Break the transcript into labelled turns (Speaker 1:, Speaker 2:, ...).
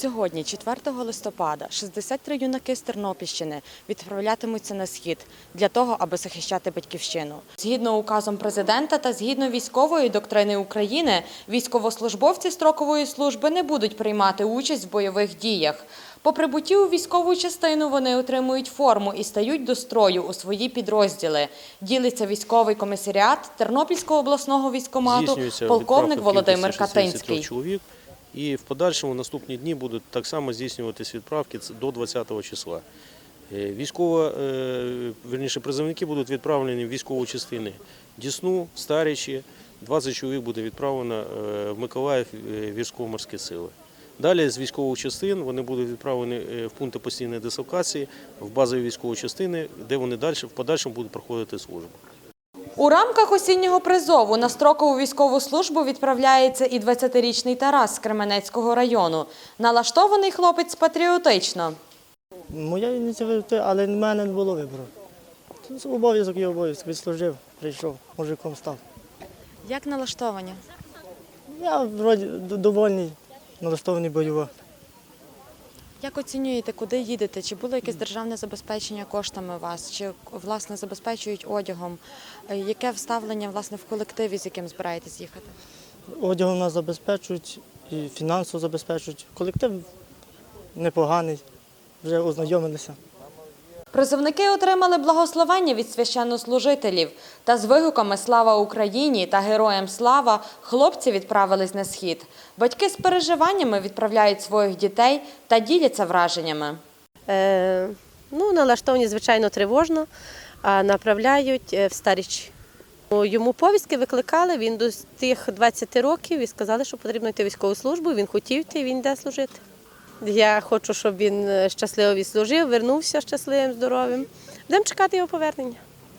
Speaker 1: Сьогодні, 4 листопада, 63 юнаки з Тернопільщини відправлятимуться на схід для того, аби захищати батьківщину. Згідно указом президента та згідно військової доктрини України, військовослужбовці строкової служби не будуть приймати участь в бойових діях. По прибутті у військову частину вони отримують форму і стають до строю у свої підрозділи. Ділиться військовий комісаріат Тернопільського обласного військомату, полковник Володимир Катинський.
Speaker 2: І в подальшому наступні дні будуть так само здійснюватись відправки до 20 числа. Е, Військова, е, верніше, призовники будуть відправлені в військові частини Дісну, Старічі. 20 чоловік буде відправлено е, в Миколаїв військово-морські сили. Далі з військових частин вони будуть відправлені в пункти постійної дислокації, в базові військові частини, де вони далі в подальшому будуть проходити службу.
Speaker 1: У рамках осіннього призову на строкову військову службу відправляється і 20-річний Тарас з Кременецького району. Налаштований хлопець патріотично.
Speaker 3: Моя ініціатива, але в мене не було вибору. Це обов'язок є обов'язок. Відслужив, прийшов, мужиком став.
Speaker 1: Як налаштовані?
Speaker 3: Я вроді довольний, налаштований бойово.
Speaker 1: Як оцінюєте, куди їдете? Чи було якесь державне забезпечення коштами вас? Чи власне забезпечують одягом? Е, Яке вставлення власне в колективі, з яким збираєтесь їхати?
Speaker 3: Одягом нас забезпечують і фінансово забезпечують. Колектив непоганий, вже ознайомилися.
Speaker 1: Призовники отримали благословення від священнослужителів та з вигуками Слава Україні та Героям слава хлопці відправились на схід. Батьки з переживаннями відправляють своїх дітей та діляться враженнями.
Speaker 4: Е, ну, налаштовані, звичайно, тривожно, а направляють е, в Старіч. Ну, Йому повістки викликали, він до тих 20 років і сказали, що потрібно йти військову службу. Він хотів йти, він йде служити. Я хочу, щоб він е, щасливо відслужив, вернувся щасливим, здоровим. Будемо чекати його повернення.